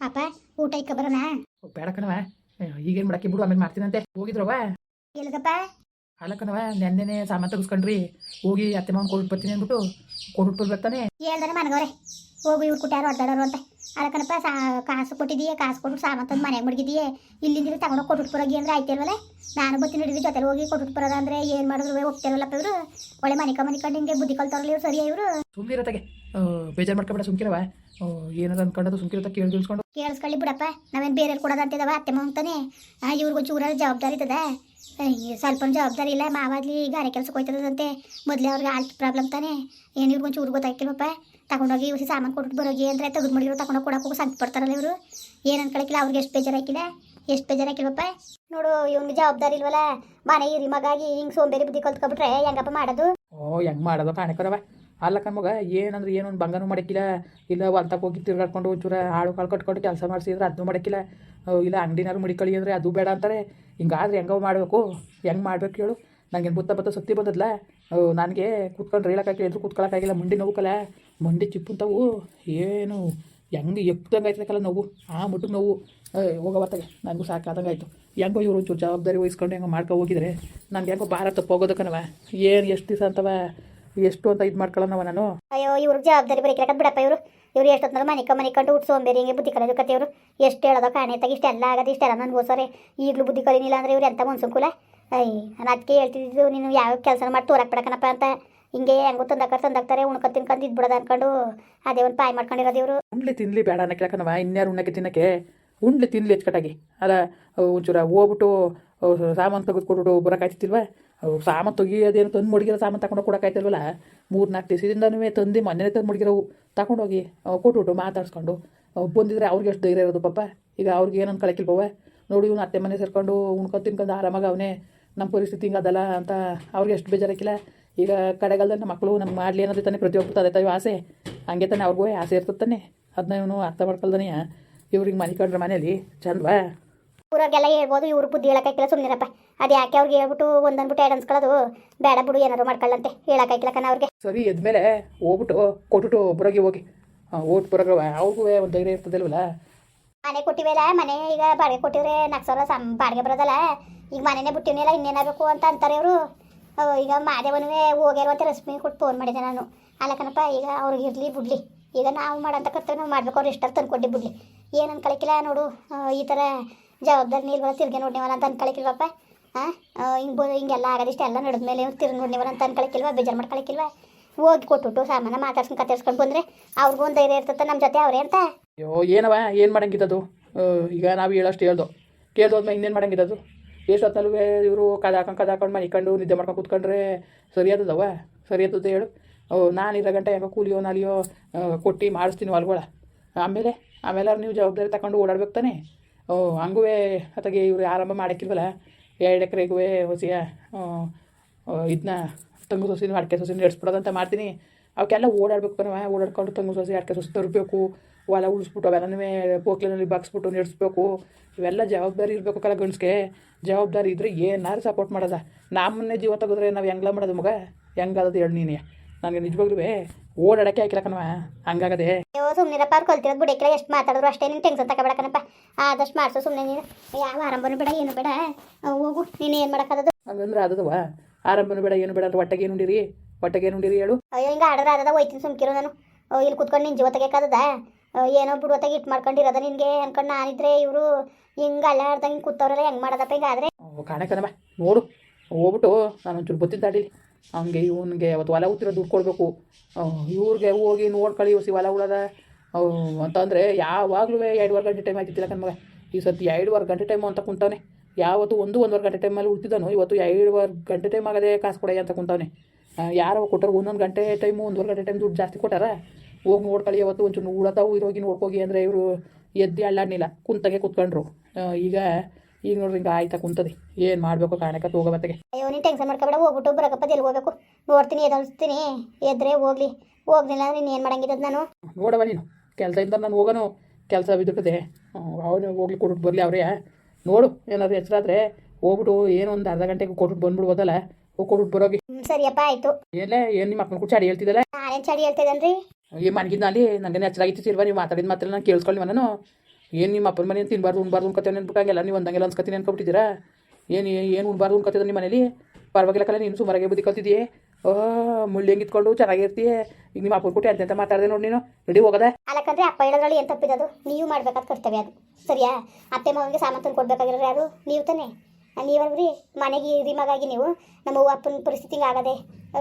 ಅಪ್ಪ ಊಟ ಇಕ್ಕ ಬರೋಣ? ಬೇಡ ಕಣವ ಈಗೇನು ಮಾಡಕ್ಕೆ ಬಿಡು ಆಮೇಲೆ ಮಾಡ್ತೀನಂತೆ. ಹೋಗಿದ್ರವ ಎಲ್ಗಪ್ಪ ಅಲ್ಲ ಕಣವ ನೆನ್ನೆನೆ ಸಾಮಾನು ತಗಸ್ಕೊಂಡ್ರಿ. ಹೋಗಿ ಅತ್ತೆ ಮಾವನ್ ಕೊಟ್ಟು ಬರ್ತೀನಿ ಅಂದ್ಬಿಟ್ಟು ಕೊಟ್ಟು ಬರ್ತಾನೆ ಹೇಳ್ದಾನೆ ಮನಗವ್ರೆ. ಹೋಗು ಇವ್ರು ಕುಟ್ಟಾರು ಅಡ್ಡಾಡೋರು ಅಂತ. ಅದಕ್ಕನಪ್ಪ ಸಾ ಕಾಸು ಕೊಟ್ಟಿದೀಯ ಕಾಸು ಕೊಟ್ಟು ಸಾಮಾನು ತಂದು ಮನೆಗೆ ಮಡಗಿದೀಯ ಇಲ್ಲಿಂದ ತಗೊಂಡೋಗಿ ಕೊಟ್ಬಿಟ್ಟು ಬರೋಗಿ ಅಂದ್ರೆ ಆಯ್ತಿಲ್ವಲ್ಲ ನಾನು ಬತ್ತಿ ಹಿಡಿದು ಜೊತೆಲಿ ಹೋಗಿ ಕೊಟ್ಬಿಟ್ಟು ಅಂದರೆ ಏನು ಮಾಡಿದ್ರು ಹೋಗ್ತಿರಲ್ಲಪ್ಪ ಇವರು. ಒಳ್ಳೆ ಮನೆ ಮನಿಕೊಂಡು ಹಿಂಗೆ ಬುದ್ಧಿ ಕಲ್ತಾರಲ್ಲ ಇವ್ರು ಸರಿ ಇವರು? ಸುಮ್ನಿರತ್ತಾಗೆ ಬೇಜಾರು ಮಾಡ್ಕೊಬೇಡ ಸುಮ್ಕಿರವ ಏನದ ಅನ್ಕೊಂಡದು ಸುಮ್ಕಿರತ ಕೇಳಿ ತಿಳ್ಸ್ಕೊಂಡು ಕೇಳಿಸ್ಕೊಳ್ಳಿ ಬಿಡಪ್ಪ. ನಾವೇನು ಬೇರೆ ಕೊಡೋದು ಅಂತಿದಾವ? ಅತ್ತೆ ಮಾವಂತಾನೆ ಇವ್ರಿಗೊಂದು ಚೂರ ಜವಾಬ್ದಾರಿ ಇರ್ತದ ಸ್ವಲ್ಪ ಜವಾಬ್ದಾರಿ ಇಲ್ಲ. ಮಾವಾಗ್ಲಿ ಗಾರೆ ಕೆಲಸಕ್ಕೆ ಹೋಯ್ತದಂತೆ. ಮೊದಲೇ ಅವ್ರಿಗೆ ಆಲ್ಟ್ ಪ್ರಾಬ್ಲಮ್ ತಾನೆ. ಏನು ಇವ್ರಿಗೊಂದು ಚೂರು ಗೊತ್ತಾಗಿಲ್ವಪ್ಪ ತಗೊಂಡೋಗಿ ಉಸಿ ಸಾಮಾನು ಕೊಟ್ಟು ಬರೋಗಿ ಅಂದರೆ ತೆಗೆದು ಮಡಿರೋ ತಗೊಂಡೋಗಿ ಹೋಗಿ ಸಂತ ಪಡ್ತಾರಲ್ಲ ಇವರು? ಏನು ಅನ್ಕೊಳಕಿಲ್ಲ, ಅವ್ರಿಗೆ ಎಷ್ಟು ಬೇಜಾರಾಕಿಲ್ಲ ಎಷ್ಟು ಬೇಜಾರಾಕಿಲ್ವಪ್ಪ ನೋಡು ಇವ್ನಿಗೆ ಜವಾಬ್ದಾರಿ ಇಲ್ವಲ್ಲ? ಮನೆ ಇರಿ ಮಗಾಗಿ ಹಿಂಗೆ ಸೋಂಬೇರಿ ಬುದ್ಧಿ ಕಲ್ತ್ಕೊಬಿಟ್ರೆ ಹೆಂಗಪ್ಪ ಮಾಡೋದು? ಓ, ಹೆಂಗೆ ಮಾಡೋದು ಕಾಣಕರವ ಅಲ್ಲ ಕಣ್ಮಗ, ಏನಂದ್ರೆ ಏನೊಂದು ಬಂಗನೂ ಮಾಡಕ್ಕಿಲ್ಲ ಇಲ್ಲ ಹೊಲ್ತಕ್ಕೆ ಹೋಗಿ ತಿರ್ಗಾಡ್ಕೊಂಡು ಒಂಚೂರ ಆಳು ಕಾಳು ಕಟ್ಕೊಂಡು ಕೆಲಸ ಮಾಡಿಸಿದ್ರೆ ಅದನ್ನೂ ಮಾಡಕ್ಕಿಲ್ಲ ಇಲ್ಲ ಅಂಗಡಿನಾರು ಮುಡಿಕೊಳ್ಳಿ ಅಂದರೆ ಅದು ಬೇಡ ಅಂತಾರೆ. ಹಿಂಗಾದ್ರೆ ಹೆಂಗೋ ಮಾಡಬೇಕು. ಹೆಂಗೆ ಮಾಡ್ಬೇಕು ಹೇಳು? ನನಗೇನು ಬುತ್ತ ಬತ್ತ ಸತ್ತಿ ಬಂದದ್ಲ? ನನಗೆ ಕೂತ್ಕೊಂಡು ರೀಳಕ್ಕಾಗಿಲ್ಲ ಎದ್ರು ಕೂತ್ಕೊಳ್ಳೋಕ್ಕಾಗಿಲ್ಲ ಮುಂಡಿ ನೋವುಕಲ್ಲ ಮಂಡಿ ಚಿಪ್ಪುಂತವು. ಏನು ಹೆಂಗೆ ಎಪ್ಪದಂಗೆ ನೋವು. ಆ ಮುಟ್ಟಿಗೆ ನೋವು. ಹೋಗೋವತ್ತಾಗೆ ನನಗೂ ಸಾಕಾದಂಗೆ ಆಯಿತು. ಹೆಂಗೋ ಇವರು ಒಂಚೂರು ಜವಾಬ್ದಾರಿ ವಹಿಸ್ಕೊಂಡು ಹೆಂಗೋ ಮಾಡ್ಕೊ ಹೋಗಿದ್ರೆ ನನಗೆ ಹೆಂಗೋ ಭಾರ ತಪ್ಪೋಗೋದಕ್ಕನವ. ಏನು ಎಷ್ಟು ದಿವಸ ಅಂತವ? ಎಷ್ಟು ಅಂತ ಇದು ಮಾಡ್ಕೊಳ್ಳೋಣವ ನಾನು. ಅಯ್ಯೋ, ಇವ್ರ ಜವಾಬ್ದಾರಿ ಬರೀ ಬಿಡಪ್ಪ ಇವರು. ಇವ್ರು ಮನೆ ಮನಿಕ ಕಂಡು ಉಟ್ಸೋ ಸೋಂಬೇರಿ ಹಿಂಗೆ ಬುದ್ಧಿ ಕಲಿಯೋದು ಕತೆ ಇವರು. ಎಷ್ಟು ಹೇಳೋದೋ ಕಾಣೆ ತಗ ಇಷ್ಟೆಲ್ಲ ಆಗೋದು ಇಷ್ಟೆಲ್ಲ ನನ್ಗೋಸ್ಕರ ಈಗಲೂ ಬುದ್ಧಿ ಕಲಿನಿಲ್ಲ ಅಂದರೆ ಇವ್ರು ಎಂತ ಮನ್ಸುಂಕುಲ ಅಯ್ಯ ನಾನು ಅದಕ್ಕೆ ಹೇಳ್ತಿದ್ದು ನೀನು ಯಾವ ಕೆಲಸ ಮಾಡಿ ತೋರಕ್ಕೆ ಬಿಡಕನಪ್ಪ ಅಂತ. ಹಿಂಗೆ ಹೆಂಗೋ ತಂದು ತಂದಾಕ್ತಾರೆ, ಉಣ್ಕೊಂಡು ತಿನ್ಕೊಂಡು ಇದ್ಬಿಡೋದು ಅನ್ಕೊಂಡು ಅದೇ ಒಂದು ಪಾಯ್ ಮಾಡ್ಕೊಂಡಿರೋದು ಇವರು ಉಂಡ್ಲಿ ತಿನ್ಲಿ ಬೇಡ ಅನ್ನಕ್ಕಿಲ್ಲಕನವ ಇನ್ಯಾರು ಉಣ್ಣಕ್ಕೆ ತಿನ್ನಕ್ಕೆ? ಉಂಡ್ಲಿ ತಿನ್ಲಿ ಹೆಚ್ಚುಕಟ್ಟಾಗಿ ಅವ್ ಒಂಚೂರ ಹೋಗ್ಬಿಟ್ಟು ಸಾಮಾನು ತೆಗೆದುಕೊಟ್ಬಿಟ್ಟು ಬರೋಕ್ಕಾಯ್ತಿಲ್ವ ಅವು ಸಾಮಾನು ಅದೇನು ತಂದು ಮುಡಿಗಿರೋ ಸಾಮಾನು ತಗೊಂಡು ಕೊಡೋಕ್ಕಾಯ್ತಿಲ್ವಲ್ಲ ಮೂರು ನಾಲ್ಕು ದಿವಸದಿಂದನೂ ತಂದು ಮೊನ್ನೆ ತಂದು ಮುಡಿಗಿರೋವು. ತಗೊಂಡೋಗಿ ಕೊಟ್ಬಿಟ್ಟು ಮಾತಾಡ್ಸ್ಕೊಂಡು ಬಂದಿದ್ರೆ ಅವ್ರಿಗೆ ಎಷ್ಟು ಧೈರ್ಯ ಇರೋದು ಪಾಪ. ಈಗ ಅವ್ರಿಗೆ ಏನು ಕಳಕಿಲ್ಪವ ನೋಡಿ ಇವ್ನು ಅತ್ತೆ ಮನೆ ಸೇರ್ಕೊಂಡು ಉಣ್ಕೊಂಡು ತಿನ್ಕೊಂಡು ಆರಾಮಾಗಿ ಅವನೇ ನಮ್ಮ ಪರಿಸ್ಥಿತಿ ಹಿಂಗೆ ಅದಲ್ಲ ಅಂತ ಅವ್ರಿಗೆ ಎಷ್ಟು ಬೇಜಾರಾಕಿಲ್ಲ ಈಗ ಕಡೆಗಾಲದಲ್ಲಿ ನಮ್ಮ ಮಕ್ಕಳು ನಮ್ಗೆ ಮಾಡಲಿ ಅನ್ನೋದು ತಾನೇ ಪ್ರತಿಯೊಬ್ಬರು ಅದೇ ತಾಯಿ ಆಸೆ. ಹಂಗೆ ತಾನೆ ಅವ್ರಿಗೂ ಆಸೆ ಇರ್ತದೆ ಅದನ್ನ ಇವನು ಅರ್ಥ ಮಾಡ್ಕೊಳ್ದಾನೆ ಇವ್ರಿಗೆ ಮನೆ ಕಂಡ್ರೆ ಮನೇಲಿ ಚಂದವಾ? ಊರಾಗೆಲ್ಲ ಹೇಳ್ಬೋದು ಇವ್ರು ಬುದ್ಧಿ ಹೇಳಕ್ಕಾಗಿಲ್ಲ ಸುಮ್ಮನಿರಪ್ಪ ಅದು ಯಾಕೆ ಅವ್ರಿಗೆ ಹೇಳ್ಬಿಟ್ಟು ಒಂದನ್ಬಿಟ್ಟು ಎರಡು ಅನ್ಸ್ಕೊಳ್ಳೋದು? ಬೇಡ ಬಿಡು ಏನಾರು ಮಾಡ್ಕೊಳ್ಳಂತೆ. ಹೇಳಕ್ಕಾಗಿಲ್ಲ ಕಣ ಅವ್ರಿಗೆ. ಸರಿ ಎದ್ಮೇಲೆ ಹೋಗ್ಬಿಟ್ಟು ಕೊಟ್ಬಿಟ್ಟು ಒಬ್ಬರಾಗಿ ಹೋಗಿ. ಓಟ್ ಬರೋ ಅವ್ರಿಗೂ ಒಂದು ಧೈರ್ಯ ಇರ್ತದಲ್ವಲ್ಲ ಮನೆ ಕೊಟ್ಟಿವೆಲ್ಲ ಮನೆ ಈಗ ಬಾಡಿಗೆ ಕೊಟ್ಟಿದ್ರೆ ನಾಲ್ಕು ಸಾವಿರ ಸಂ ಬಾಡಿಗೆ ಬರೋದಲ್ಲ. ಈಗ ಮನೆನೇ ಬಿಟ್ಟಿವನಿಲ್ಲ ಇನ್ನೇನಾಗಬೇಕು ಅಂತ ಅಂತಾರೆ ಅವರು ಈಗ ಮಾದೇವನವೇ ಹೋಗ್ಯಾರ ಅಂತ ರಶ್ಮಿ ಕೊಟ್ಟು ಫೋನ್ ಮಾಡಿದೆ ನಾನು. ಅಲ್ಲಕನಪ್ಪ ಈಗ ಅವ್ರಿಗೆ ಇರಲಿ ಬಿಡ್ಲಿ. ಈಗ ನಾವು ಮಾಡೋಂಥ ಕರ್ತವ್ಯ ನಾವು ಮಾಡ್ಬೇಕು, ಅವ್ರು ಎಷ್ಟಾರು ತಂದ್ಕೊಡ್ಲಿ ಬಿಡ್ಲಿ. ಏನು ಅನ್ಕೊಳಕಿಲ್ಲ ನೋಡು ಈ ಥರ ಜವಾಬ್ದಾರಿ ನಿಲ್ವಲ್ಲ ತಿರ್ಗಿ ನೋಡ್ನಿವಲ್ಲ ಅಂತ ಅನ್ಕೊಳಕಿಲ್ವಪ್ಪ? ಹಾಂ ಹಿಂಗೆ ಬೋ, ಹಿಂಗೆಲ್ಲ ಆಗೋದಿಷ್ಟೆಲ್ಲ ನಡೆದ ಮೇಲೆ ತಿರ್ಗಿ ನೋಡ್ನಿವಲ್ಲ ಅಂತ ಅನ್ಕೊಳಕಿಲ್ವ? ಬೇಜಾರು ಮಾಡ್ಕೊಳಕಿಲ್ವ? ಹೋಗಿ ಕೊಟ್ಬಿಟ್ಟು ಸಾಮಾನ ಮಾತಾಡ್ಸ್ಕೊಂಡು ಕತ್ತರಿಸ್ಕೊಂಡು ಬಂದರೆ ಅವ್ರಿಗೂ ಒಂದು ಧೈರ್ಯ ಇರ್ತದೆ ನಮ್ಮ ಜೊತೆ ಅವರೇ ಅಂತ? ಅಯ್ಯೋ ಏನವ? ಏನು ಮಾಡಂಗಿದ್ದದು? ಈಗ ನಾವು ಹೇಳೋಷ್ಟು ಹೇಳ್ದು. ಕೇಳ್ದೋದ್ಮೇಲೆ ಇನ್ನೇನು ಮಾಡಂಗಿದ್ದದು? ಎಷ್ಟೊತ್ತಲ್ಲೂ ಇವರು ಕದ ಹಾಕೊಂಡು ಕದ ಹಾಕೊಂಡು ಮನಿಕೊಂಡು ನಿದ್ದೆ ಮಾಡ್ಕೊಂಡು ಕೂತ್ಕೊಂಡ್ರೆ ಸರಿ ಆದದವ ಸರಿ ಹೇಳು. ನಾನು ಇರೋ ಗಂಟೆ ಹೆಂಗೋ ಕೂಲಿಯೋ ನಾಲಿಯೋ ಕೊಟ್ಟು ಮಾಡಿಸ್ತೀನಿ ಹೊಲ್ಗೊಳ ಆಮೇಲೆ ಆಮೇಲೆ ಅವ್ರು ನೀವು ಜವಾಬ್ದಾರಿ ತಗೊಂಡು ಓಡಾಡ್ಬೇಕು ತಾನೆ? ಹಂಗೂ ಅತ್ತಾಗೆ ಇವರು ಆರಂಭ ಮಾಡೋಕ್ಕಿಲ್ವಲ್ಲ? ಎರಡು ಎಕರೆಗೂ ಹೊಸಿಯ ಇದನ್ನ ತಂಗು ಸೊಸಿನ, ಅಡಿಕೆ ಸೊಸಿನ ನಡೆಸ್ಬಿಡೋದಂತ ಮಾಡ್ತೀನಿ. ಅವಕ್ಕೆಲ್ಲ ಓಡಾಡ್ಬೇಕು ನಾವು ಓಡಾಡ್ಕೊಂಡು ತಂಗು ಸೊಸಿ, ಅಡಿಕೆ ಸೊಸಿ ತರಬೇಕು. ಹೊಲ ಉಳಿಸ್ಬಿಟ್ಟು ಅವೆಲ್ಲನೂ ಪೋಕ್ಲಿನಲ್ಲಿ ಬಗ್ಸ್ಬಿಟ್ಟು ನಡೆಸ್ಬೇಕು. ಇವೆಲ್ಲ ಜವಾಬ್ದಾರಿ ಇರಬೇಕು ಕಲ ಗಂಡ್ಸ್ಗೆ. ಜವಾಬ್ದಾರಿ ಇದ್ದರೆ ಏನಾರು ಸಪೋರ್ಟ್ ಮಾಡೋದ. ನಮ್ಮನ್ನೇ ಜೀವ ತೆಗೆದ್ರೆ ನಾವು ಹೆಂಗ್ಲ ಮಾಡೋದು ಮಗ? ಹೆಂಗಾದದು ಹೇಳಿ ನೀನೇ? ನನಗೆ ನಿಜವಾಗ್ಲೂ ಓಡಾಡಕ್ಕೆ ಹಾಕಿಲ್ಲ ಕಣವ ಹಂಗಾಗದೆ. ಸುಮ್ಮನಿರಪ್ಪ ಅವ್ರು ಕಲ್ತಿರೋದು ಬಿಡಕ್ಕಿಲ್ಲ ಎಷ್ಟು ಮಾತಾಡಿದ್ರು ಅಷ್ಟೇ ನೀನು ಟೆನ್ಷನ್ ತಗೋಬೇಡಕನಪ್ಪ ಆದಷ್ಟು ಮಾಡಿಸು ಸುಮ್ಮನೆ ನೀನು. ಯಾವ ಆರಂಭನೂ ಬೇಡ ಏನು ಬೇಡ. ಹೋಗು ನೀನು ಏನು ಮಾಡೋಕ್ಕದದು ಹಂಗಂದ್ರೆ ಆದದವ ಆರಂಭನೂ ಬೇಡ ಏನು ಬೇಡ ಅಂತ ಹೊಟ್ಟೆಗೆ ಏನು ಉಂಡಿರಿ? ಹೊಟ್ಟೆಗೆ ಏನು ಉಂಡಿರಿ ಹೇಳು. ಅಯ್ಯೋ ಹಿಂಗೆ ಆರ್ಡರ್ ಆದದ ಹೋಯ್ತೀನಿ ಸುಮ್ಕಿರು ನಾನು. ಇಲ್ಲಿ ಕುತ್ಕೊಂಡು ನಿನ್ನ ಜೀವ ತೆಗಿಯೋಕ್ಕದ ಏನೋ ಬಿಡುವತ್ತಾಗ ಇಟ್ಟು ಮಾಡ್ಕೊಂಡಿರೋದ ನಿನಗೆ ಅನ್ಕೊಂಡು ನಾನಿದ್ರೆ ಇವರು ಹಿಂಗೆ ಅಲ್ಲಾಡ್ದಂಗೆ ಹಿಂಗೆ ಕೂತವ್ರಲ್ಲ ಹೆಂಗೆ ಮಾಡೋದಪ್ಪ ಹಿಂಗಾದ್ರೆ ಕಾಣಕ್ಕನಮ್ಮ ನೋಡು. ಹೋಗ್ಬಿಟ್ಟು ನಾನು ಒಂಚೂರು ಬತ್ತಿನ ತಾಡಿಲಿ ಹಂಗೆ ಇವನಿಗೆ ಅವತ್ತು ಹೊಲ ಉತ್ತಿರೋ ದುಡ್ಡು ಕೊಡಬೇಕು. ಇವ್ರಿಗೆ ಹೋಗಿ ನೋಡ್ಕೊಳ್ಳಿ ಇವಸಿ ಹೊಲ ಉಳದ. ಅಂತಂದರೆ ಯಾವಾಗಲೂ ಎರಡುವರೆ ಗಂಟೆ ಟೈಮ್ ಆಗಿತ್ತಿಲ್ಲ ಕಣ್ಮಗ ಈ ಸತಿ ಎರಡುವರೆ ಗಂಟೆ ಟೈಮು ಅಂತ ಕುಂತವನೆ ಯಾವತ್ತು ಒಂದು ಒಂದುವರೆ ಗಂಟೆ ಟೈಮಲ್ಲಿ ಉಳ್ತಿದ್ದಾನು, ಇವತ್ತು ಎರಡುವರೆ ಗಂಟೆ ಟೈಮ್ ಆಗದೆ ಕಾಸು ಕೊಡಯ್ಯ ಅಂತ ಕುಂತವನೆ ಯಾರೋ ಕೊಟ್ಟರು ಒಂದೊಂದು ಗಂಟೆ ಟೈಮು ಒಂದುವರೆ ಗಂಟೆ ಟೈಮ್ ದುಡ್ಡು ಜಾಸ್ತಿ ಕೊಟ್ಟಾರ? ಹೋಗಿ ನೋಡ್ಕೊಳ್ಳಿ ಅವತ್ತು ಒಂಚೂರು ಉಳತಾವು ಇರೋಗಿ ನೋಡ್ಕೋಗಿ ಅಂದರೆ ಇವರು ಎದ್ದು ಅಳ್ಳಾಡ್ನಿಲ್ಲ. ಕುಂತಗೆ ಕುತ್ಕೊಂಡ್ರು. ಈಗ ಈಗ ನೋಡ್ರಿ ಹಿಂಗೆ ಆಯ್ತಾ ಕುಂತದೆ. ಏನು ಮಾಡಬೇಕು ಕಾರಣಕ್ಕೆ ಹೋಗೋಬತ್ತಿಗೆ ಅಯ್ಯೋ ನೀನು ಟೆನ್ಷನ್ ಮಾಡ್ಕೊಬೇಡ. ಹೋಗ್ಬಿಟ್ಟು ಬರಕಪ್ಪ ಎಲ್ಲಿ ಹೋಗಬೇಕು? ನೋಡ್ತೀನಿ ಎದಲ್ಸ್ತೀನಿ ಎದ್ರೆ ಹೋಗ್ಲಿ. ಹೋಗ್ಲಿಲ್ಲ ಅಂದ್ರೆ ನೀನು ಏನು ಮಾಡಂಗಿದ್ದದು ನಾನು? ನೋಡವ ನೀನು. ಕೆಲಸದಿಂದ ನಾನು ಹೋಗೋನು. ಕೆಲಸ ಬಿದ್ದುತ್ತದೆ ಅವನು ಹೋಗ್ಲಿ ಕೊಟ್ಬಿಟ್ಟು ಬರಲಿ ಅವರೇ. ನೋಡು ಏನಾದ್ರು ಹೆಸರಾದ್ರೆ ಹೋಗ್ಬಿಟ್ಟು ಏನೋ ಒಂದು ಅರ್ಧ ಗಂಟೆಗೆ ಕೊಟ್ಬಿಟ್ಟು ಬಂದ್ಬಿಡ್ಬೋದಲ್ಲ. ಹೋಗಿ ಕೊಟ್ಬಿಟ್ಟು ಬರೋಗಿ. ಸರಿಯಪ್ಪ ಆಯಿತು. ಏನೇ ಏನು ನಿಮ್ಮ ಮಕ್ಕಳು ಚಾಡಿ ಹೇಳ್ತಿದ್ದಲ್ಲ? ನಾನೇನು ಚಡಿ ಹೇಳ್ತಿದ್ದೇನೆ ರೀ ಈ ಮನ್ಗಿದ್ದ ಅಲ್ಲಿ ನನಗೆ ನೆಚ್ಚಲಾಗಿತ್ತು ಸಿರ್ವ ನೀವು ಮಾತಾಡಿದ ಮಾತ್ರ ನಾನು ಕೇಳಿಸ್ಕೊಳ್ಳಿ ನಾನು ಏನು ನಿಮ್ಮ ಅಪ್ಪನ ಮನೆ ತಿನ್ಬಾರ್ದು ಉಣ್ಬಾರ್ದು ಅನ್ಕೋತೇನೆ ಅಂದ್ಬಿಟ್ಟು ಹಂಗೆಲ್ಲ ನೀವು ಒಂದಂಗೆಲ್ಲ ಅನ್ಸ್ಕೊತೀನಿ ಅನ್ಕೊಬಿಟ್ಟಿದ್ದೀರಾ? ಏನು ಏನು ಉಣ್ಬಾರ್ದು ಅನ್ಕೋತಿದ್ದ ನಿಮ್ಮ ಮನೇಲಿ? ಪರವಾಗಿಲ್ಲ ಕಲ್ಲ ನೀನು ಸುಮಾರಾಗೆ ಬುದ್ಧಿ ಕಲ್ತಿದ್ದೀಯೇ? ಓ ಮುಳ್ಳಿ ಹೆಂಗಿತ್ಕೊಂಡು ಚೆನ್ನಾಗಿರ್ತೀಯ ಈಗ ನಿಮ್ಮ ಅಪ್ಪನ ಕೊಟ್ಟು ಅಂತ ಮಾತಾಡಿದೆ ನೋಡಿ ನೀನು. ರೆಡಿ ಹೋಗದೆ? ಅಲ್ಲಕಂದ್ರೆ ಅಪ್ಪ ಹೇಳೋದ್ರಲ್ಲಿ ಏನು ತಪ್ಪಿದದು ನೀವು ಮಾಡ್ಬೇಕಾದ ಕರ್ತವ್ಯ ಅದು. ಸರಿಯಾ? ಅತ್ತೆ ಮಾವನಿಗೆ ಸಾಮಾನು ತಂದು ಕೊಡ್ಬೇಕಾಗಿರೋರು ಯಾರು? ನೀವು ತಾನೇ? ನೀವಲ್ರಿ? ಮನೆಗೆ ಇರಿ ಮಗಾಗಿ ನೀವು. ನಮ್ಮ ಅಪ್ಪನ ಪರಿಸ್ಥಿತಿ ಆಗದೆ.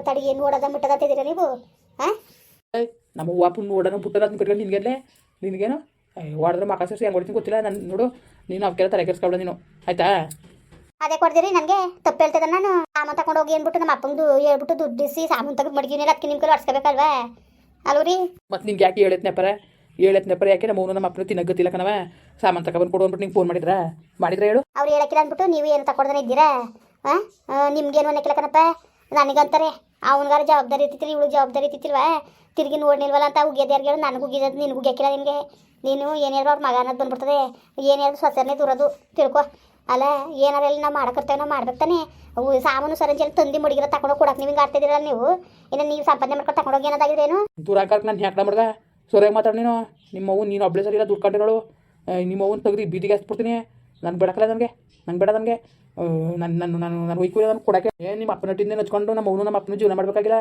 ತಡಿ ಏನು ನೋಡೋದ ಮುಟ್ಟದತ್ತಿದ್ದೀರಾ ನೀವು? ಹಾಂ ನಮ್ಮ ಅವ್ವ ಅಪ್ಪನ ನೋಡೋಣ ಪುಟ್ಟದ ಅದನ್ನ ಕಟ್ಕೊಂಡು ನಿನಗೆಲ್ಲೇ ನಿನಗೇನು? ಹೊಡೆದ್ರೆ ಮಕ್ಕ ಸೇರಿಸಿ ಹೆಂಗೆ ಹೊಡಿತೀನಿ ಗೊತ್ತಿಲ್ಲ. ನಾನು ನೋಡು ನೀನು ಅವಕ್ಕೆಲ್ಲ ತಲೆ ಕೆಡಿಸ್ಕೊಬೇಡ ನೀನು. ಆಯ್ತಾ? ಅದೇ ಕೊಡ್ದಿರಿ ನನಗೆ ತಪ್ಪು ಹೇಳ್ತದೆ ನಾನು. ಸಾಮಾನು ತಗೊಂಡು ಹೋಗಿ ಏನ್ಬಿಟ್ಟು ನಮ್ಮ ಅಪ್ಪಂದು ಹೇಳ್ಬಿಟ್ಟು ದುಡ್ಡಿಸಿ ಸಾಮಾನು ತೆಗೆದು ಮಡಗಿನಿಲ್ಲ ಅದಕ್ಕೆ ನಿಮ್ಮ ಕೈ ಹೊಡ್ಸ್ಕೋಬೇಕಲ್ವಾ? ಮತ್ತೆ ರೀ? ಮತ್ತು ನಿಮ್ಗೆ ಯಾಕೆ ಹೇಳತ್ನಪ್ಪರ ಹೇಳತ್ನಪ್ಪರ ಯಾಕೆ ನಮ್ಮ ನಮ್ಮ ಅಪ್ಪನ ತಿನ್ನಕ್ಕೆ ಗೊತ್ತಿಲ್ಲ ಕಣವ ಸಾಮಾನು ತಗೊಬಂದು ಕೊಡು ಅಂದ್ಬಿಟ್ಟು ನಿಂಗೆ ಫೋನ್ ಮಾಡಿದ್ರ? ಮಾಡಿದ್ರೆ ಹೇಳು? ಅವ್ರು ಹೇಳಕ್ಕಿಲ್ಲ ಅಂದ್ಬಿಟ್ಟು ನೀವು ಏನು ತಗೊಳ್ದಾನೆ ಇದ್ದೀರಾ? ಹಾಂ ನಿಮ್ಗೇನು ಅನ್ನಕ್ಕಿಲ್ಲ ಕಣಪ್ಪ ನನಗಂತಾರೆ. ಅವನಿಗಾರ ಜವಾಬ್ದಾರಿ ಇರ್ತಿತ್ತು ಇವಳು ಜವಾಬ್ದಾರಿ ಇರ್ತಿತ್ತಿಲ್ವ ತಿರುಗಿ ನೋಡ್ನಿಲ್ವಲ್ಲ ಅಂತ ಉಗಿಯೋದು ಯಾರಿಗೆ ಹೇಳು ನನಗೆ ಉಗಿಯೋದು ನಿನಗೆ ಉಗಿಯಕ್ಕಿಲ್ಲ ನಿನಗೆ. ನೀನು ಏನಾದ್ರು ಅವ್ರ ಮಗ ಬಂದ್ಬಿಡ್ತದೆ. ಏನಾದ್ರು ಸೊಸೆನೇ ದೂರದು ತಿಳ್ಕೊ. ಅಲ್ಲ, ಏನಾರ ಇಲ್ಲಿ ನಾವು ಮಾಡಕರ್ತೇವೆ ನಾವು ಮಾಡ್ಬೇಕು ತಾನೆ. ಸಾಮಾನು ಸರಂಜಿ ಎಲ್ಲ ತಂದು ಮಡಿಗಿರೋ ತಗೊಂಡೋಗಿ ಕೊಡಕ್ಕೆ ನೀವು ಹಿಂಗೆ ಆಡ್ತಿದ್ದೀರಲ್ಲ ನೀವು. ಇನ್ನು ನೀವು ಸಂಪಾದನೆ ಮಾಡ್ಕೊಂಡು ತಗೊಂಡೋಗಿ ಏನಾದಾಗಿದೇನು ದೂರ ಹಾಕಕ್ಕೆ ನಾನು ಹ್ಯಾಕ್ಡ ಮಾಡ್ದೆ ಸೊರೆಗೆ ಮಾತಾಡಿ ನೀನು. ನಿಮ್ಮ ನೀನು ಒಬ್ಬಳೆ ಸರಿ ಇಲ್ಲ, ದುಡ್ಡು ಕಂಡಿರೋಳು ನಿಮ್ಮ ಅವ್ನು ತೆಗ್ದು ಬೀದಿಗೆ ಹಚ್ಬಿಡ್ತೀನಿ ನಾನು ಬಿಡಕಲ್ಲ ನನಗೆ ನಂಗೆ ಬೇಡ ನನಗೆ. ನನ್ನ ನಾನು ನಾನು ನಾನು ಒಯ್ಕೂಲಿ ನಾನು ಕೊಡಕ್ಕೆ. ಏನು ನಿಮ್ಮ ಅಪ್ಪನ ಹಟ್ಟಿಂದ ನಚ್ಕೊಂಡು ನಮ್ಮ ಅವನು ನಮ್ಮ ಅಪ್ಪನ ಜೀವನ ಮಾಡಬೇಕಾಗಿಲ್ಲ?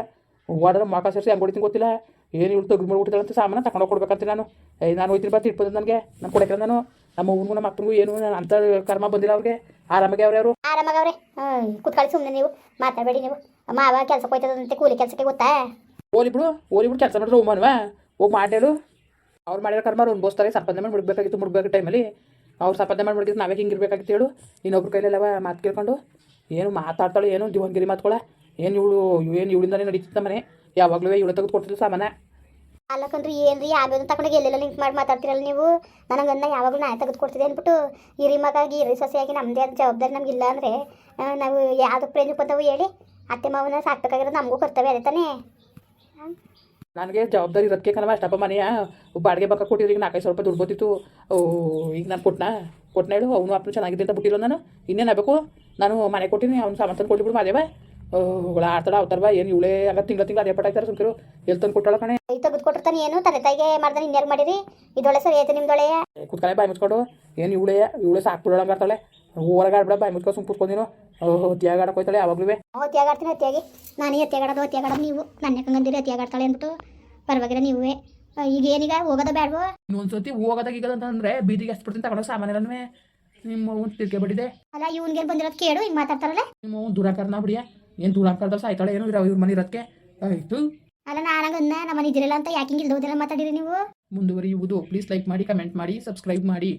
ಓಡಾದ್ರೆ ಮಾಕ ಸೇರಿಸಿ ಹಂಗೆ ಹೊಡಿತೀನಿ ಗೊತ್ತಿಲ್ಲ? ಏನು ಇವ್ಳು ತೆಗ್ದು ಅಂತ ಸಾಮಾನು ತಗೊಂಡೋಗಿ ಕೊಡ್ಬೇಕಂತ ನಾನು. ಏ ನಾನು ಹೋಯ್ತೀನಿ ಬಾ ಇಟ್ಬೋದು ನನಗೆ. ನಾನು ಕೊಡಕ್ಕೆ ನಾನು. ನಮ್ಮ ಅವ್ನಿಗೂ ನಮ್ಮ ಅಪ್ಪನಿಗೂ ಏನು ಅಂತ ಕರ್ಮ ಬಂದಿಲ್ಲ ಅವ್ರಿಗೆ. ಆರಾಮಾಗಿ ಅವ್ರು ಯಾರು? ಆರಾಮಾಗವ್ರೆ ಹ್ಞೂ ಕುತ್ಕೊಳ್ಳಿ ಸುಮ್ಮನೆ ನೀವು. ಮಾತಾಡಬೇಡಿ ನೀವು. ಮಾವ ಕೆಲಸಕ್ಕೆ ಹೋಯ್ತದಂತೆ ಕೂಲಿ ಕೆಲಸಕ್ಕೆ ಗೊತ್ತಾ? ಓಲಿ ಬಿಡು ಓಲಿ ಬಿಡು ಕೆಲಸ ಮಾಡಿದ್ರೆ ಹೋಮನ್ವಾ ಹೋಗಿ ಮಾಡೇಳು ಅವ್ರು ಮಾಡಿರೋ ಕರ್ಮ ಅವ್ರು ಅನ್ಬೋಸ್ತಾರೆ ಸಂಪಾದನೆ ಮಾಡಿ ಮುಡ್ಬೇಕಾಗಿತ್ತು ಮುಡ್ಬೇಕು ಟೈಮಲ್ಲಿ ಅವ್ರು ಸಂಪಾದನೆ ಮಾಡಿ ಮುಡಿದ್ರೆ ನಾವೇ ಹಿಂಗೆ ಇರ್ಬೇಕಾಗಿತ್ತು ಹೇಳು. ಇನ್ನೊಬ್ರು ಕೈಲೆಲ್ಲವ ಮಾತು ಕೇಳ್ಕೊಂಡು, ಏನು ಮಾತಾಡ್ತಾಳೆ, ಏನು ದಿವಂಗಿರಿ ಮಾತುಗಳ ಏನು ಇವಳು, ಏನು ಇವಳಿಂದನೇ ನಡೀತಿತ್ತು ಮನೆ ಯಾವಾಗಲೂ ಇವಳು ತೆಗೆದು ಕೊಡ್ತಿದ್ರು ಸಾಮಾನ. ಅಲ್ಲಕ್ಕಂದ್ರೆ ಏನ್ರಿ ಆಮೇಲೆ ತಗೊಂಡೋಗಿ ಎಲ್ಲೆಲ್ಲ ಲಿಂಕ್ ಮಾಡಿ ಮಾತಾಡ್ತಿರಲ್ಲ ನೀವು? ನನಗನ್ನ ಯಾವಾಗಲೂ ನಾಯಿ ತೆಗೆದು ಕೊಡ್ತಿದ್ದೆ ಅಂದ್ಬಿಟ್ಟು ಹಿರಿ ಮಗಾಗಿ ಹಿರಿ ಸೊಸೆಯಾಗಿ ನಮ್ಮದೇ ಜವಾಬ್ದಾರಿ ಇಲ್ಲ ಅಂದರೆ ನಾವು ಯಾವ್ದಕ್ಕೆ ಪ್ರೇಮಿಗೆ ಬಂದವು ಹೇಳಿ? ಅತ್ತೆ ಮಾವನ ಸಾಕ್ಬೇಕಾಗಿರೋದು ನಮಗೂ ಕರ್ತವ್ಯ ಅದೇ ತಾನೇ? ನನಗೆ ಜವಾಬ್ದಾರಿ ಇರೋದಕ್ಕೆ ಕಣವ ಅಷ್ಟಪ್ಪ ಮನೆಯ. ಬಾಡಿಗೆ ಬಕ್ಕ ಕೊಟ್ಟಿದ್ರು ಈಗ ನಾಲ್ಕೈದು ಸಾವಿರ ರೂಪಾಯಿ ದುಡ್ಡು ಬರ್ತಿತ್ತು ಓ ಈಗ ನಾನು ಕೊಟ್ನಾ? ಕೊಟ್ಟನ ಹೇಳು ಅವನು ಅಪ್ಪನು ಚೆನ್ನಾಗಿದೆ ಅಂತ ಬಿಟ್ಟಿರೋ ನಾನು. ಇನ್ನೇನು ಆಗಬೇಕು? ನಾನು ಮನೆ ಕೊಟ್ಟಿನಿ ಅವ್ನು ಸಾಮಾನು ತಂದು ಕೊಟ್ಬಿಡು ಮಾದೇವ. ಹುಳ ಆಡ್ತಾಳ ಅವತಾರವ ಏನು ಇವಳೆ ಆಗ ತಿಂಗಳ ತಿಂಗಳ ಅದೇ ಪಟ್ಟಾಯ್ತಾರೆ ಸುಮ್ಕಿರು. ಎಲ್ಲಿ ತಂದು ಕೊಟ್ಟಾಳ ಕಣೆ? ಈ ತೆಗೆದು ಕೊಟ್ಟಿರ್ತಾನೆ ಏನು? ತಂದೆ ತಾಯಿಗೆ ಮಾಡ್ದಾನೆ ಇನ್ಯಾರು ಮಾಡಿರಿ? ಇದೊಳೆ ಸರ್ ಐತೆ ನಿಮ್ದೊಳೆ ಕುತ್ಕಳೆ ಬಾಯಿ ಮುಚ್ಕೊಂಡು. ಏನು ಇವಳೇ ಇವಳೆ ಸಾಕ್ಬಿಡೋಳಂಗೆ ಆಡ್ತಾಳೆ. ಬಾಯಿ ಮುಚ್ಕೊಂಡು ಸುಮ್ ಕುತ್ಕೊಂಡಿನು ಹೊತ್ತಿಯಾಗ ಆಡಕ್ಕೆ ಹೋಯ್ತಾಳೆ ಯಾವಾಗಲೂ ಹೊತ್ತಿಯಾಗಾಡ್ತೀನಿ ಹೊತ್ತಿಯಾಗಿ ನಾನೇ ಹೊತ್ತಿಯಾಗಾಡೋದು ಹೊತ್ತಿಯಾಗಾಡೋದು ನೀವು. ನನ್ನ ಕಂಗಂದಿರಿ ಹೊತ್ತಿಯಾಗಾಡ್ತಾಳೆ ಅಂದ್ಬಿಟ್ಟು ಪರವಾಗಿಲ್ಲ ನೀವೇ. ಈಗ ಏನೀಗ? ಹೋಗೋದ ಬೇಡವೋ ಇನ್ನೊಂದ್ಸತಿ ಹೋಗೋದಾಗ ಈಗ ಅಂತಂದ್ರೆ ಬೀದಿಗೆ ಹಚ್ಬಿಡ್ತೀನಿ ತಗೊಂಡು ಸಾಮಾನ್ಯನೇ ನಿಮ್ಮ ಒಂದು ತಿರ್ಕೆ ಬಿಟ್ಟಿದೆ ಅಲ್ಲ ಇವ್ನಿಗೆ ಬಂದಿರೋದು ಕೇಳು ಹಿಂಗೆ ಮಾತಾಡ್ತಾರಲ್ಲ. ನಿಮ್ಮ ಅವ್ನು ದುರಾಕರ್ನ ಬಿಡಿಯ. ಏನು ದುರಾಕರ್ದಲ್ಲಿ ಸಾಯ್ತಾಳೆ ಏನು ಇವ್ರ ಮನೆ ಇರೋದಕ್ಕೆ ಆಯಿತು. ಅಲ್ಲ ನಾನಂಗನ್ನ ನಮ್ಮ ಮನೆ ಇದಿರಲ್ಲ ಅಂತ ಯಾಕೆ ಹಿಂಗೆ ಇಲ್ದೋದಿಲ್ಲ ಮಾತಾಡಿರಿ ನೀವು? ಮುಂದುವರಿಯುವುದು. ಪ್ಲೀಸ್ ಲೈಕ್ ಮಾಡಿ ಕಮೆಂಟ್ ಮಾಡಿ ಸಬ್ಸ್ಕ್ರೈಬ್ ಮಾಡಿ.